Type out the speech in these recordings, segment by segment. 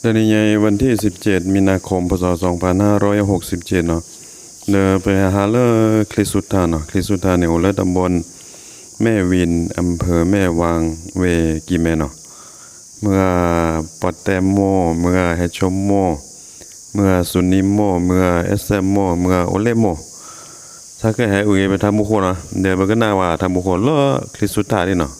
เดือนใหญ่วันที่17มีนาคมพศ2567เนาะเดอไปหาเลอคลิสุทธาเนาะคลิสุทธาเนี่ยเละตำบลแม่วินอำเภอแม่วางเวกีแม่เนาะเมื่อปอดแตมโม เมื่อเฮชมโมเมื่อสุนิโมเมื่อเอสเซมโมเมื่อโอเลโมถ้าเกิดให้อุยไปทำบุคคลนะเดี๋ยวมันก็น่าว่าทำบุคคลเลอคลิสุทธาดิเนาะ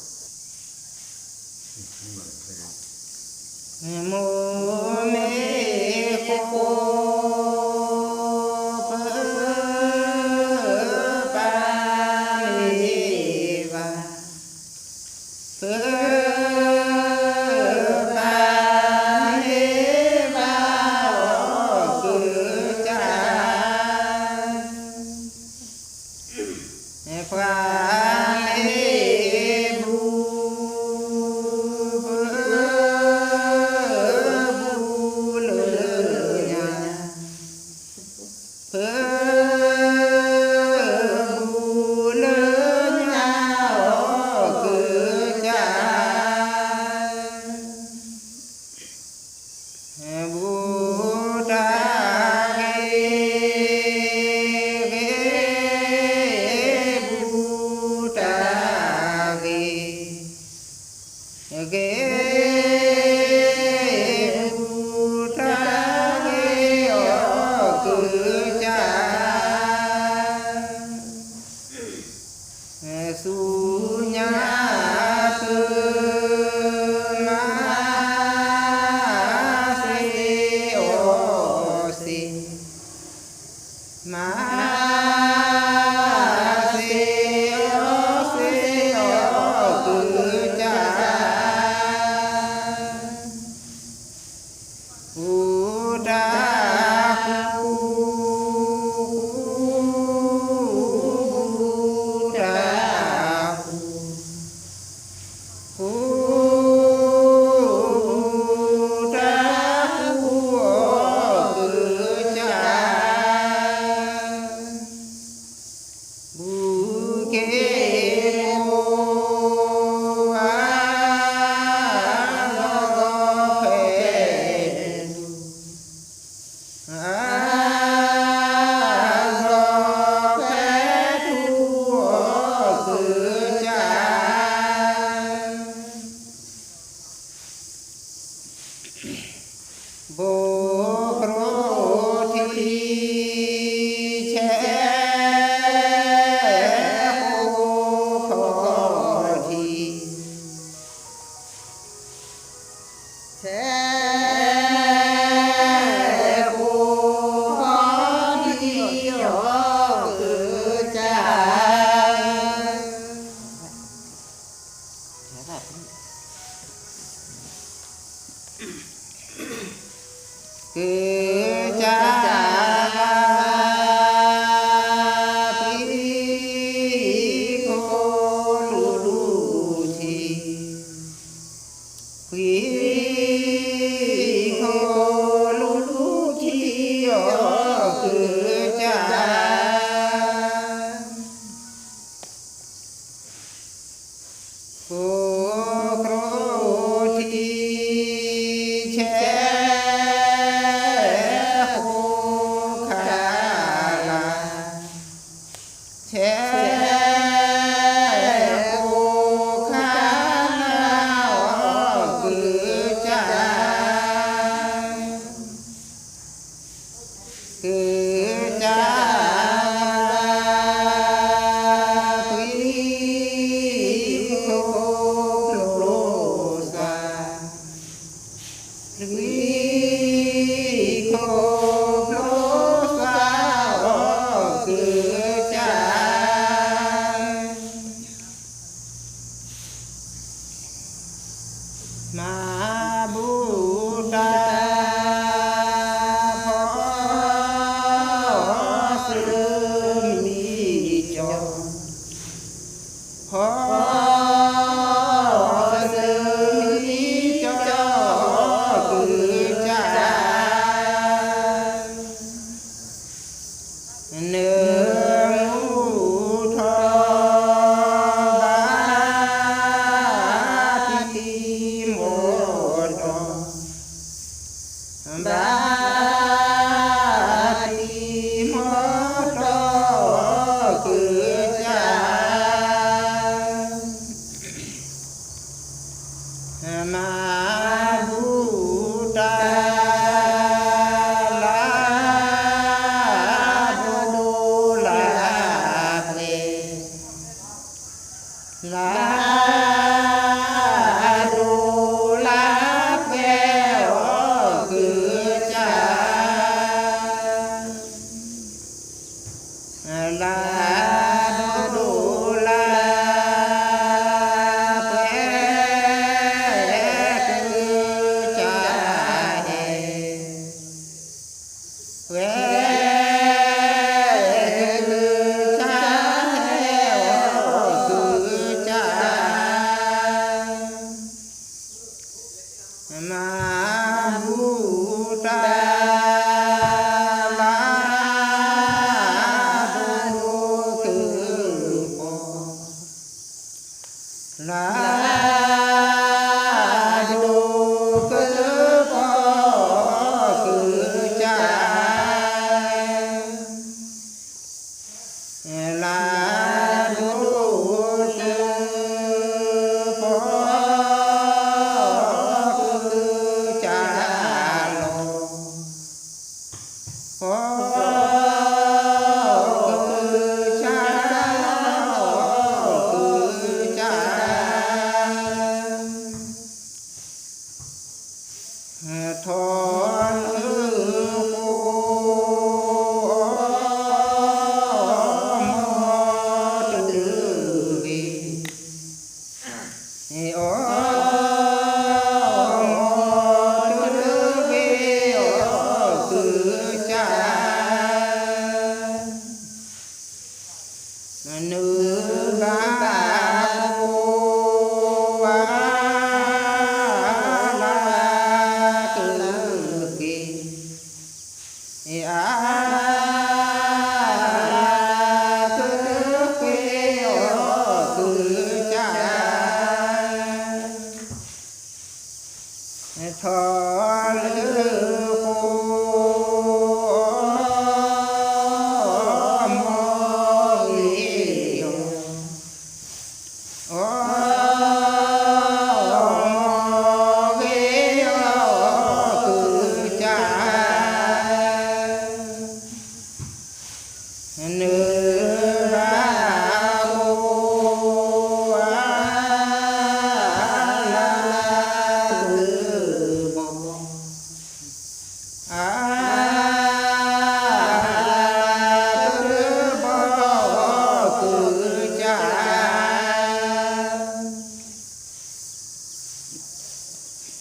Bo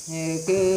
嗯，跟。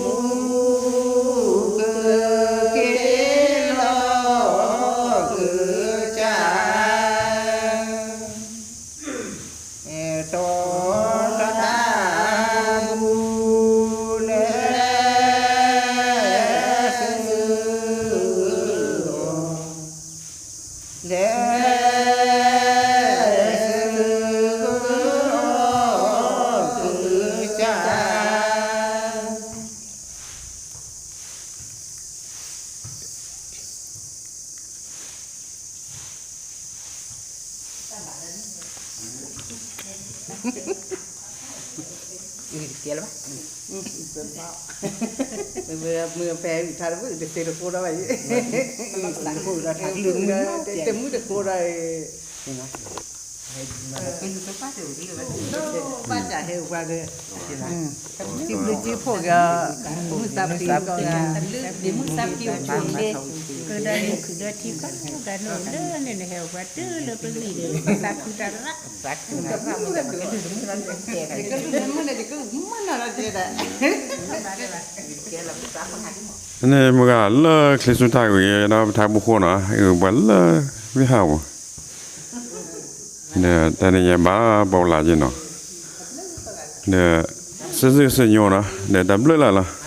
เมื่อเมื่อแฟนทานมือเตะโคดอเไรโคดทานลืมเตะมือเตะโครอไรเห็นไหมเป็นตัวป้าเดียวนี้เลยป้าจ่าเฮลป้าเลยจิบเลยจิบพวกมือสับกิวก็มือซับกิวช่วงเด็ 그다음에 그가 티가 나가 놀래 내내 해봤지 러블리 사쿠다라 사쿠다라 뭐가 네 뭐가 알라 클리스 타고 얘나 타고 호나 이거 몰라 위하고 네 다니야 마 보라지노 네 스즈스 뇨나 네 담블라라